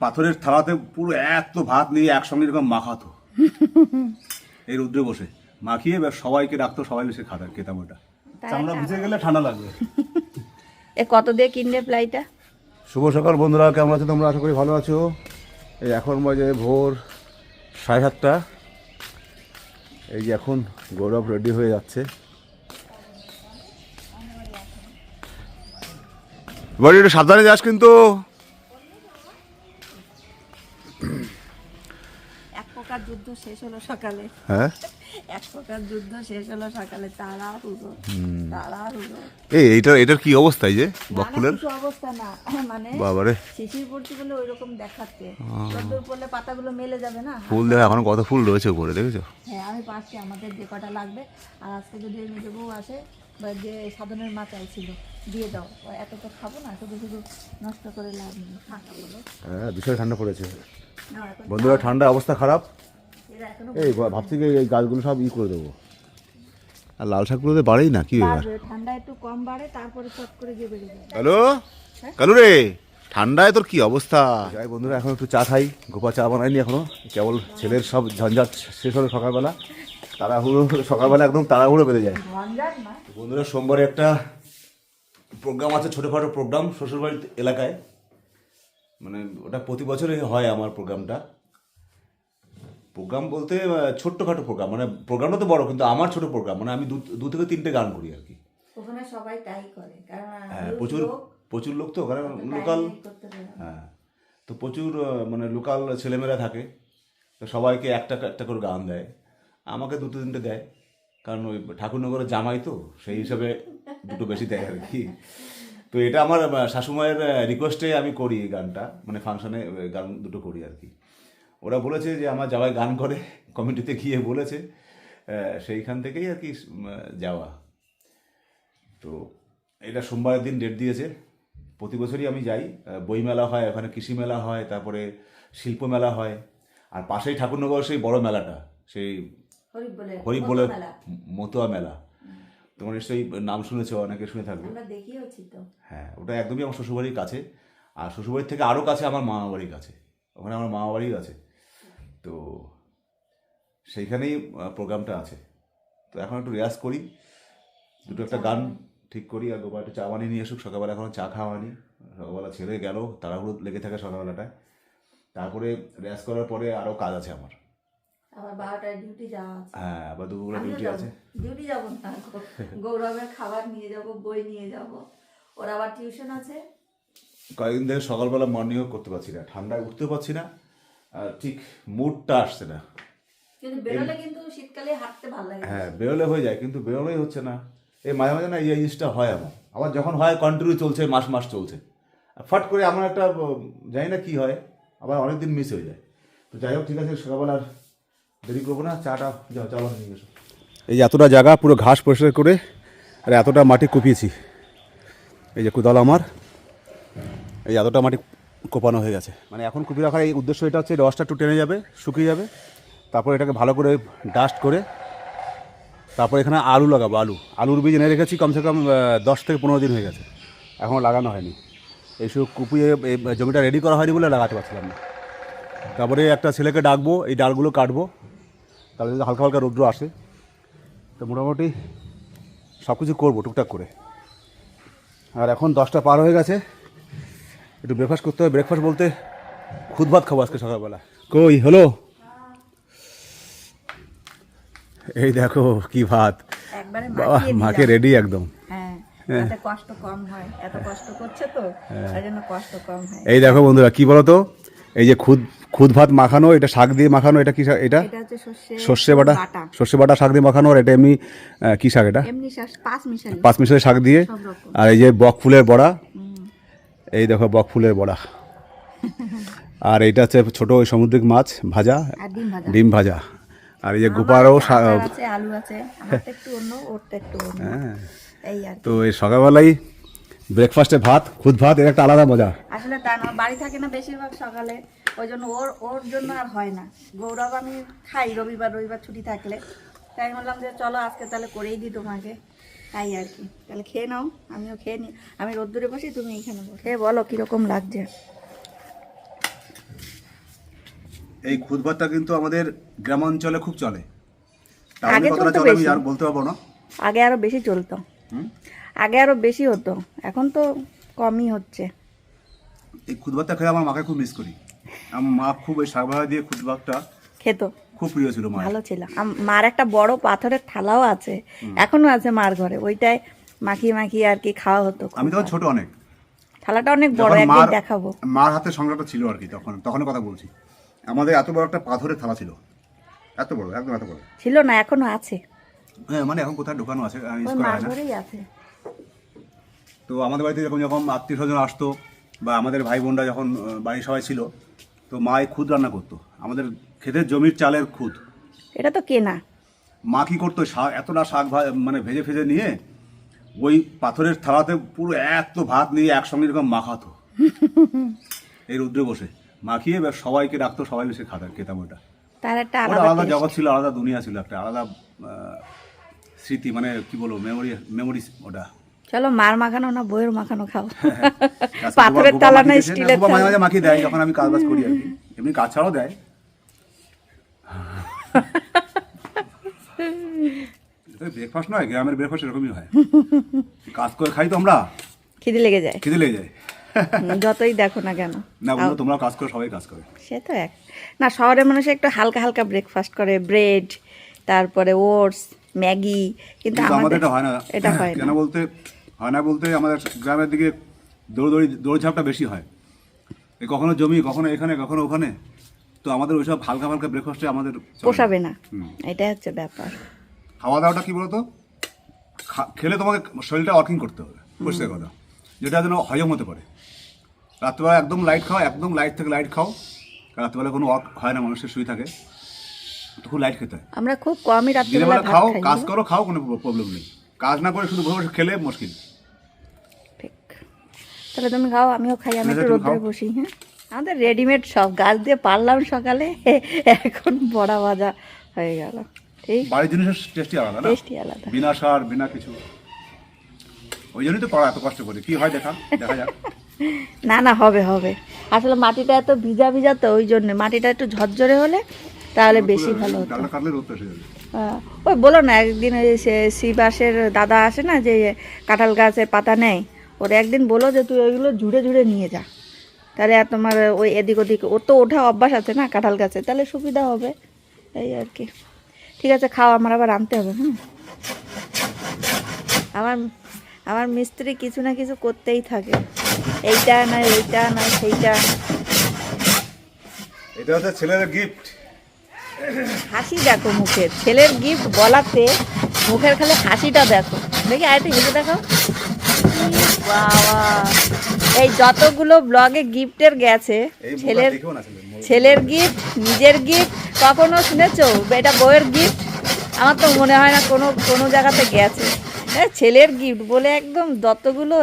পাথরের থালাতে পুরো এত ভাত নিয়ে একসঙ্গে এরকম মাখাতো। এই রোদ্রে বসে। মাখিয়ে এবার সবাইকে ডাকতো সবাই মিশে খাতা খেতাম ওটা। চামড়া ভিজে গেলে ঠান্ডা লাগবে। এ কত দিয়ে কিনলে প্লাইটা শুভ সকাল বন্ধুরা কেমন আছো তোমরা? আশা করি ভালো আছো। এই এখন বাজে ভোর সাড়ে সাতটা। এই যে এখন গৌরব রেডি হয়ে যাচ্ছে। বাড়ি একটু সাবধানে যাস কিন্তু এক প্রকার যুদ্ধ শেষ হলো সকালে। হ্যাঁ? এক প্রকার যুদ্ধ শেষ হলো সকালে। তারা হুড়ো তারা হুড়ো এই এইটা এটার কি অবস্থা যে বকফুলের অবস্থা না। মানে বাবারে। শিশির পড়ছে বলে ওই রকম দেখাচ্ছে রোদ্দুর পড়লে পাতাগুলো মেলে যাবে না? ফুল দেখো এখন কত ফুল রয়েছে উপরে দেখেছ? হ্যাঁ আমি পাচ্ছি আমাদের যে কটা লাগবে। আর আজকে যদি মেজো বউ আসে বা যে সাধনের মা চাইছিল দিয়ে দাও। এত তো খাব না শুধু শুধু নষ্ট করে লাভ নেই। ঠান্ডা বলো। হ্যাঁ ভীষণ ঠান্ডা পড়েছে। বন্ধুরা ঠান্ডা অবস্থা খারাপ। এই ভাবছি কি এই গাছগুলো সব ই করে দেবো। আর লাল শাকগুলোতে বাড়েই না? কি ব্যাপার? ঠান্ডা একটু কম বাড়ে তারপরে চট করে গিয়ে বেড়ে যায় হ্যালো কালু রে ঠান্ডায় তোর কি অবস্থা? যাই বন্ধুরা এখন একটু চা খাই। গোপা চা বানাইনি এখনও। কেবল ছেলের সব ঝঞ্ঝাট শেষ হলো সকালবেলা। তাড়াহুড়ো সকালবেলা একদম তাড়াহুড়ো বেড়ে যায়। ঝঞ্ঝাট না? বন্ধুরা সোমবারে একটা প্রোগ্রাম আছে ছোটোখাটো প্রোগ্রাম শ্বশুরবাড়ির এলাকায়। মানে ওটা প্রতি বছরই হয় আমার প্রোগ্রামটা। প্রোগ্রাম বলতে ছোট্টখাটো প্রোগ্রাম মানে প্রোগ্রামটা তো বড় কিন্তু আমার ছোট প্রোগ্রাম মানে আমি দু দু থেকে তিনটে গান করি আর কি। ওখানে সবাই তাই করে কারণ হ্যাঁ প্রচুর প্রচুর লোক তো ওখানে লোকাল। হ্যাঁ তো প্রচুর মানে লোকাল ছেলেমেয়েরা থাকে তো সবাইকে একটা একটা করে গান দেয় আমাকে দুটো তিনটে দেয় কারণ ওই ঠাকুরনগরের জামাই তো সেই হিসাবে দুটো বেশি দেয় আর কি। তো এটা আমার শাশুমায়ের রিকোয়েস্টে আমি করি গানটা মানে ফাংশনে গান দুটো করি আর কি। ওরা বলেছে যে আমার যাওয়ায় গান করে কমিটিতে গিয়ে বলেছে। সেইখান থেকেই আর কি যাওয়া। তো এটা সোমবারের দিন ডেট দিয়েছে। প্রতি বছরই আমি যাই। বইমেলা হয় ওখানে কৃষি মেলা হয় তারপরে শিল্প মেলা হয়। আর পাশেই ঠাকুরনগর সেই বড় মেলাটা সেই হরিব বলে। মতুয়া মেলা। তোমার নিশ্চয়ই নাম শুনেছো অনেকে শুনে থাকবে। হ্যাঁ ওটা একদমই আমার শ্বশুরবাড়ির কাছে। আর শ্বশুরবাড়ির থেকে আরও কাছে আমার মামা বাড়ির কাছে। ওখানে আমার মামা বাড়ির আছে। তো সেইখানেই প্রোগ্রামটা আছে। তো এখন একটু রেয়াজ করি। দুটো একটা গান ঠিক করি আর গোপাল একটু চা বানিয়ে নিয়ে আসুক। সকালবেলা এখন চা খাওয়া খাওয়ানি সকালবেলা ছেড়ে গেল তাড়াহুড়ো লেগে থাকে সকালবেলাটায় তারপরে রেয়াজ করার পরে আরও কাজ আছে আমার। আবার বারোটায় ডিউটি যাওয়া আছে। হ্যাঁ আবার দুপুরে ডিউটি আছে। ডিউটি যাব না গৌরবের খাবার নিয়ে যাব বই নিয়ে যাব। ওর আবার টিউশন আছে। কয়েকদিন থেকে সকালবেলা মর্নিং ওয়াক করতে পারছি না। ঠান্ডায় উঠতে পারছি না। ঠিক মুডটা আসছে না। বেরোলে কিন্তু শীতকালে হাঁটতে ভালো লাগে। হ্যাঁ বেরোলে হয়ে যায় কিন্তু বেরোলেই হচ্ছে না। এই মাঝে মাঝে না এই জিনিসটা হয় আমার আবার যখন হয় কন্টিনিউ চলছে মাস মাস চলছে। আর ফট করে আমার একটা জানি না কি হয় আবার অনেক দিন মিস হয়ে যায়। তো যাই হোক ঠিক আছে সকালবেলা আর দেরি করব না চাটা যাও চলো নিয়ে এসো। এই এতটা জায়গা পুরো ঘাস পরিষ্কার করে আর এতটা মাটি কুপিয়েছি। এই যে কোদাল আমার এই এতটা মাটি কোপানো হয়ে গেছে। মানে এখন কুপি রাখার এই উদ্দেশ্য এটা হচ্ছে, রসটা একটু টেনে যাবে, শুকিয়ে যাবে, তারপর এটাকে ভালো করে ডাস্ট করে, তারপর এখানে আলু লাগাবো, আলু। আলুর বীজ এনে রেখেছি, কমসে কম দশ থেকে পনেরো দিন হয়ে গেছে। এখনও লাগানো হয়নি। এইসব কুপিয়ে জমিটা রেডি করা হয়নি বলে লাগাতে পারছিলাম না। তারপরে একটা ছেলেকে ডাকবো, এই ডালগুলো কাটবো। তাহলে যদি হালকা হালকা রৌদ্র আসে, তো মোটামুটি সব কিছু করব টুকটাক করে। আর এখন দশটা পার হয়ে গেছে। একটু ব্রেকফাস্ট করতে হবে। ব্রেকফাস্ট বলতে খুদ ভাত খাব আজকে সকালবেলা। কই হলো? এই দেখো কি ভাত। বাবা মাকে রেডি একদম। হ্যাঁ কষ্ট কম হয়। এত কষ্ট করছে তো জন্য কষ্ট কম হয়। এই দেখো বন্ধুরা কি বলো তো এই যে খুদ খুদ ভাত মাখানো এটা শাক দিয়ে মাখানো এটা কি শাক? এটা? সর্ষে সর্ষে বাটা। সর্ষে বাটা শাক দিয়ে মাখানো আর এটা এমনি কি শাক এটা? পাঁচ মিশালি। শাক দিয়ে। আর এই যে বক ফুলের বড়া এই দেখো বক ফুলের বড়া। আর এইটা হচ্ছে ছোট ওই সামুদ্রিক মাছ ভাজা। ডিম ভাজা। আর এই যে গোপারও আছে আলু আছে। একটু অন্য ওরটা একটু অন্য। হ্যাঁ। তো এই সকালবেলায় ব্রেকফাস্টে ভাত খুদ ভাত এর একটা আলাদা মজা। আসলে তা না বাড়ি থাকে না বেশিরভাগ সকালে। ওই জন্য ওর ওর জন্য আর হয় না। গৌরব আমি খাই রবিবার রবিবার ছুটি থাকলে। তাই বললাম যে চলো আজকে তাহলে করেই দিই তোমাকে। তাই আর কি। তাহলে খেয়ে নাও আমিও খেয়ে নিই আমি রোদ্দুরে বসি তুমি এইখানে বসে। খেয়ে বলো কীরকম লাগছে? এই খুদ ভর্তা কিন্তু আমাদের গ্রামাঞ্চলে খুব চলে। আগে চলতো চলে আমি বেশি। আর বলতে পারব না। আগে আরও বেশি চলতো। হুম? আগে আরও বেশি হতো। এখন তো কমই হচ্ছে। এই খুদ ভর্তা খেয়ে আমার মাকে খুব মিস করি। আমার মা খুব ওই শাক ভাজা দিয়ে খুদ ভাতটা খেত। খুব প্রিয় ছিল মা ভালো ছিল। মার একটা বড় পাথরের থালাও আছে। এখনও আছে মার ঘরে। ওইটাই মাখিয়ে মাখিয়ে আর কি খাওয়া হতো আমি তখন ছোট অনেক। থালাটা অনেক বড় একদিন দেখাবো। মার হাতে সংগ্রহটা ছিল আর কি তখন। তখনের কথা বলছি। আমাদের এত বড় একটা পাথরের থালা ছিল। এত বড় একদম এত বড়। ছিল না এখনও আছে। হ্যাঁ মানে এখন কোথায় ঢোকানো আছে ইউজ করা হয় না। আছে। তো আমাদের বাড়িতে যখন যখন আত্মীয় স্বজন আসতো বা আমাদের ভাই বোনরা যখন বাড়ির সবাই ছিল তো মা এই খুদ রান্না করতো। আমাদের ক্ষেতের জমির চালের খুদ। এটা তো কেনা। মা কি করতো শাক এতটা শাক ভা- মানে ভেজে ফেজে নিয়ে ওই পাথরের থালাতে পুরো এত ভাত নিয়ে একসঙ্গে এরকম মাখাতো এই রুদ্রে বসে। মাখিয়ে এবার সবাইকে ডাকতো সবাই মিশে খাতাম খেতাম ওটা। তার একটা ওটা আলাদা আলাদা taste। জগৎ ছিল আলাদা দুনিয়া ছিল একটা আলাদা আহ, স্মৃতি মানে কি বলব মেমোরি মেমোরি ওটা। চলো মার মাখানো না বইয়ের মাখানো খাও। পাথরের বুবা- বুবা তালা না স্টিলের বুবা মাঝে মাখিয়ে দেয় যখন আমি কাজ বাজ করি আর কি। এমনি কাজ ছাড়াও দেয়। ব্রেকফাস্ট নয় গ্রামের ব্রেকফাস্ট এরকমই হয়। কাজ করে খাই তো আমরা খিদে লেগে যায়। খিদে লেগে যায়। যতই দেখো না কেন। না বন্ধু তোমরা কাজ করে সবাই কাজ করে। সে তো এক। না শহরের মানুষ একটু হালকা হালকা ব্রেকফাস্ট করে ব্রেড তারপরে ওটস ম্যাগি কিন্তু আমাদের এটা হয় না। এটা হয় কেন বলতে হয় না বলতে আমাদের গ্রামের দিকে দৌড়দৌড়ি দৌড়ঝাপটা বেশি হয়। এই কখনো জমি কখনো এখানে কখনো ওখানে। তো আমাদের ওইসব হালকা হালকা ব্রেকফাস্টে আমাদের পোষাবে না। এটাই হচ্ছে ব্যাপার। খাওয়া দাওয়াটা কি বলতো? খেলে তোমাকে শরীরটা ওয়ার্কিং করতে হবে। পরিষ্কার কথা। যেটা যেন হজম হতে পারে। রাত্রেবেলা একদম লাইট খাও একদম লাইট থেকে লাইট খাও। রাত্রেবেলা কোনো ওয়ার্ক হয় না মানুষের শুয়ে থাকে। তো খুব লাইট খেতে হয়। আমরা খুব কমই রাত্রিবেলা খাও কাজ করো খাও কোনো প্রবলেম নেই। কাজ না করে শুধু বসে খেলে মুশকিল। তাহলে তুমি খাও আমিও খাই আমি আচ্ছা, একটু রোদ্রে বসি হ্যাঁ? আমাদের রেডিমেড সব গাছ দিয়ে পারলাম সকালে এখন বড়া ভাজা হয়ে গেল ঠিক? বাড়ির জিনিসের আলাদা না? টেস্টি আলাদা। বিনা সার বিনা কিছু। ওই জন্যই তো পড়া এত কষ্ট করে। কি হয় দেখা? দেখা যাক। না না হবে হবে। আসলে মাটিটা এত ভিজা ভিজা তো ওই জন্য। মাটিটা একটু ঝরঝরে হলে তাহলে বেশি ভালো হতো। আহ, ওই বলো না একদিন ওই সে- শিবাসের দাদা আসে না যে কাঁঠাল গাছের পাতা নেয়? ওর একদিন বলো যে তুই ওইগুলো জুড়ে জুড়ে নিয়ে যা। তাহলে আর তোমার ওই এদিক ওদিক ওর তো ওঠা অভ্যাস আছে না কাঁঠাল গাছে তাহলে সুবিধা হবে। এই আর কি। ঠিক আছে খাও আমার আবার আনতে হবে হুম? আমার আমার মিস্ত্রি কিছু না কিছু করতেই থাকে। এইটা না ওইটা না সেইটা। এটা হচ্ছে ছেলের গিফট হাসি দেখো মুখের। ছেলের গিফট বলাতে মুখের খালি হাসিটা দেখো। দেখি আরেকটা হেসে দেখো বাবা। এই যতগুলো ব্লগে গিফটের গেছে ছেলের ছেলের গিফট নিজের গিফট কখনো শুনেছো? এটা বউয়ের গিফট আমার তো মনে হয় না কোনো কোনো জায়গাতে গেছে। এ, ছেলের গিফট বলে একদম যতগুলো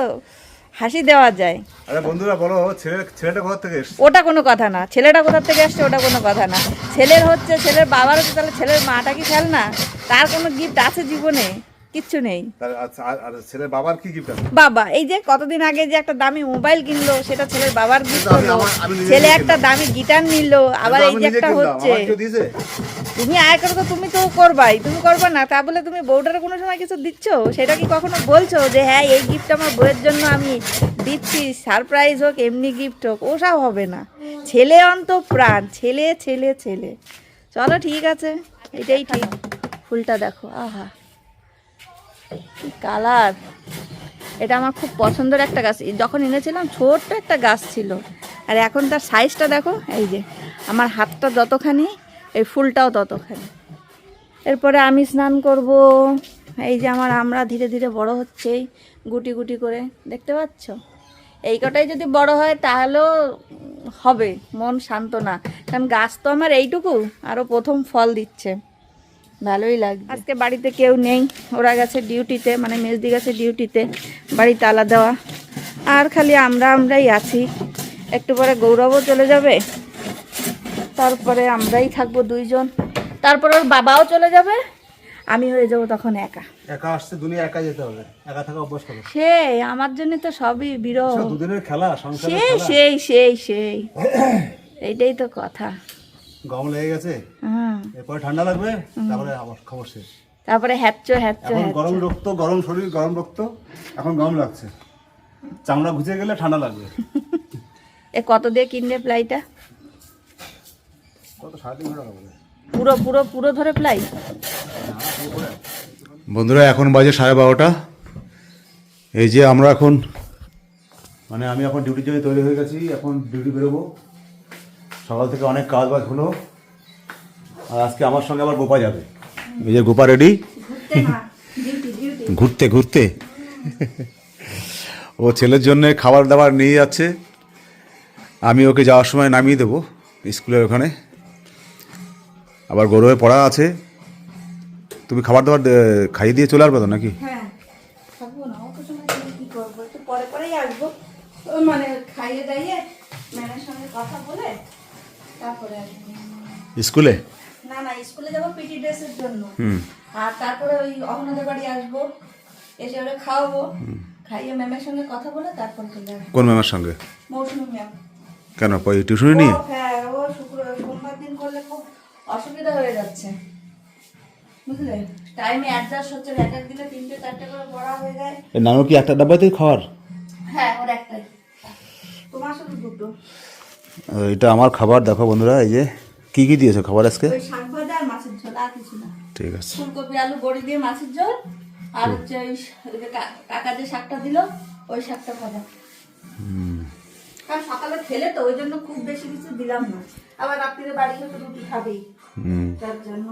হাসি দেওয়া যায়। আরে বন্ধুরা বলো ছেলে ছেলেটা কোথা থেকে এসছে? ওটা কোনো কথা না। ছেলেটা কোথা থেকে আসছে ওটা কোনো কথা না। ছেলের হচ্ছে ছেলের বাবার হচ্ছে তাহলে ছেলের মাটা কি খেল না তার কোনো গিফট আছে জীবনে? কিচ্ছু নেই। আচ্ছা, ছেলের বাবার কি গিফট আছে? বাবা এই যে কতদিন আগে যে একটা দামি মোবাইল কিনলো সেটা ছেলের বাবার গিফট হলো ছেলে একটা দামি গিটার নিলো আবার এই যে একটা হচ্ছে। তুমি আয় করো তো তুমি তো করবাই তুমি করবা না তা বলে তুমি বউটার কোনো সময় কিছু দিচ্ছ? সেটা কি কখনো বলছো যে হ্যাঁ এই গিফট আমার বউয়ের জন্য আমি দিচ্ছি সারপ্রাইজ হোক এমনি গিফট হোক? ওসব হবে না। ছেলে অন্ত প্রাণ ছেলে ছেলে ছেলে। চলো ঠিক আছে এটাই ঠিক। ফুলটা দেখো আহা। কালার। এটা আমার খুব পছন্দের একটা গাছ। যখন এনেছিলাম, ছোট্ট একটা গাছ ছিল। আর এখন তার সাইজটা দেখো, এই যে, আমার হাতটা যতখানি, এই ফুলটাও ততখানি। এরপরে আমি স্নান করব। এই যে আমার আমরা ধীরে ধীরে বড় হচ্ছে গুটি গুটি করে। দেখতে পাচ্ছ? এই কটাই যদি বড় হয়, তাহলেও হবে, মন শান্ত না। কারণ গাছ তো আমার এইটুকু, আরও প্রথম ফল দিচ্ছে। ভালোই লাগবে। আজকে বাড়িতে কেউ নেই ওরা গেছে ডিউটিতে মানে মেজদি গেছে ডিউটিতে বাড়ি তালা দেওয়া। আর খালি আমরা আমরাই আছি। একটু পরে গৌরবও চলে যাবে তারপরে আমরাই থাকব দুইজন। তারপর ওর বাবাও চলে যাবে আমি হয়ে যাব তখন একা। একা আসছে দুনিয়া একা যেতে হবে। একা থাকা অভ্যাস করো। সেই আমার জন্য তো সবই বিরহ। দুদিনের খেলা সংসার সেই সেই সেই সেই। এইটাই তো কথা। গরম লেগে গেছে। এরপরে ঠান্ডা লাগবে তারপরে আবার খবর শেষ। তারপরে হ্যাচ্চো হ্যাচ্চো এখন গরম রক্ত গরম শরীর গরম রক্ত এখন গরম লাগছে। চামড়া ঘুচে গেলে ঠান্ডা লাগবে। এ কত দিয়ে কিনলে প্লাইটা কত সাড়ে টাকা পুরো পুরো পুরো ধরে প্লাই বন্ধুরা এখন বাজে সাড়ে বারোটা। এই যে আমরা এখন মানে আমি এখন ডিউটির জন্য তৈরি হয়ে গেছি এখন ডিউটি বেরোবো। সকাল থেকে অনেক কাজ বাজ হলো আর আজকে আমার সঙ্গে আবার গোপা যাবে। এই যে গোপা রেডি? ঘুরতে ঘুরতে ও ছেলের জন্য খাবার দাবার নিয়ে যাচ্ছে। আমি ওকে যাওয়ার সময় নামিয়ে দেবো স্কুলের ওখানে। আবার গৌরবে পড়া আছে। তুমি খাবার দাবার খাইয়ে দিয়ে চলে আসবে তো নাকি? হ্যাঁ মানে খাইয়ে দাইয়ে ম্যামের সঙ্গে কথা বলে তারপরে স্কুলে? না না স্কুলে যাব পিটি ড্রেসের জন্য। হুম। আর তারপরে ওই অহনাদের বাড়ি আসব। এসে ওরা খাওয়াবো। খাইয়ে ম্যামের সঙ্গে কথা বলে তারপর চলে আসব। কোন ম্যামের সঙ্গে? মৌসুমি ম্যাম। কেন ওই টিউশনি নিয়ে? হ্যাঁ ও শুক্র সোমবার দিন করলে খুব অসুবিধা হয়ে যাচ্ছে। বুঝলে? টাইমে অ্যাডজাস্ট হচ্ছে না। এক দিনে তিনটে চারটে করে পড়া হয়ে যায়। নামও কি একটা ডাব্বাতেই খাওয়ার? হ্যাঁ ওর একটাই। তোমার শুধু দুটো। এটা আমার খাবার। দেখো বন্ধুরা এই যে কি কি দিয়েছ খাবার আজকে? ঠিক আছে। ফুলকপি আলু বড়ি দিয়ে মাছের ঝোল আর হচ্ছে ওই কাকা যে শাকটা দিল ওই শাকটা ভাজা। কারণ সকালে খেলে তো ওই জন্য খুব বেশি কিছু দিলাম না। আবার রাত্রিরে বাড়ি খেতে রুটি খাবেই। তার জন্য।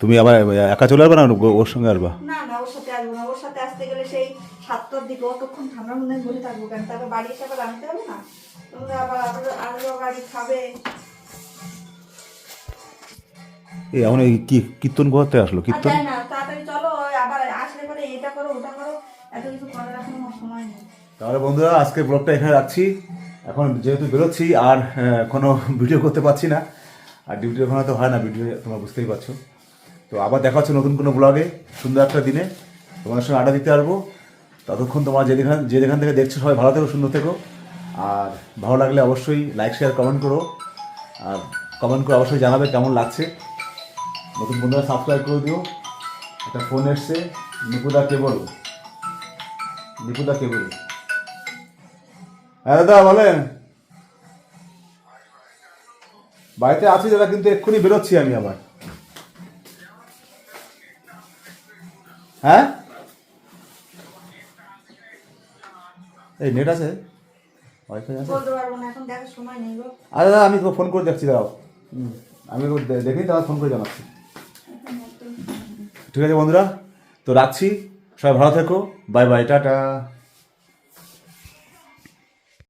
তুমি আবার একা চলে আসবে না? ওর সঙ্গে আসবা? না না ওর সাথে আসব না। ওর সাথে আসতে গেলে সেই সাতটার দিকে অতক্ষণ ঠান্ডার মধ্যে বসে থাকব কেন? তারপর বাড়ি এসে আবার আনতে হবে না? খাবে। এই এখন এই কি কীর্তন করতে আসলো? কীর্তন? না তাড়াতাড়ি চলো আবার আসলে পরে এটা করো ওটা করো এত কিছু করার এখন সময় নেই। তাহলে বন্ধুরা আজকে ব্লগটা এখানে রাখছি। এখন যেহেতু বেরোচ্ছি আর কোনো ভিডিও করতে পারছি না। আর ডিউটি ওখানে তো হয় না ভিডিও তোমরা বুঝতেই পারছ। তো আবার দেখা হচ্ছে নতুন কোনো ব্লগে সুন্দর একটা দিনে। তোমাদের সঙ্গে আড্ডা দিতে পারব। ততক্ষণ তোমরা যেখান যে যেখান থেকে দেখছ সবাই ভালো থেকো সুন্দর থেকো। আর ভালো লাগলে অবশ্যই লাইক শেয়ার কমেন্ট করো। আর কমেন্ট করে অবশ্যই জানাবে কেমন লাগছে। নতুন বন্ধুরা সাবস্ক্রাইব করে দিও। একটা ফোন এসছে, নিপুদা কেবল। নিপুদা কেবল। হ্যাঁ দাদা, বলেন। বাড়িতে আছি দাদা, কিন্তু এক্ষুনি বেরোচ্ছি আমি আবার। হ্যাঁ? এই নেট আছে? ওয়াইফাই আছে? বলতে পারব না এখন দেখার সময় নেই গো। আরে দাদা আমি তোকে ফোন করে দেখছি দাও আমি দেখি দাদা ফোন করে জানাচ্ছি। ঠিক আছে বন্ধুরা তো রাখছি। সবাই ভালো থেকো। Bye bye tata.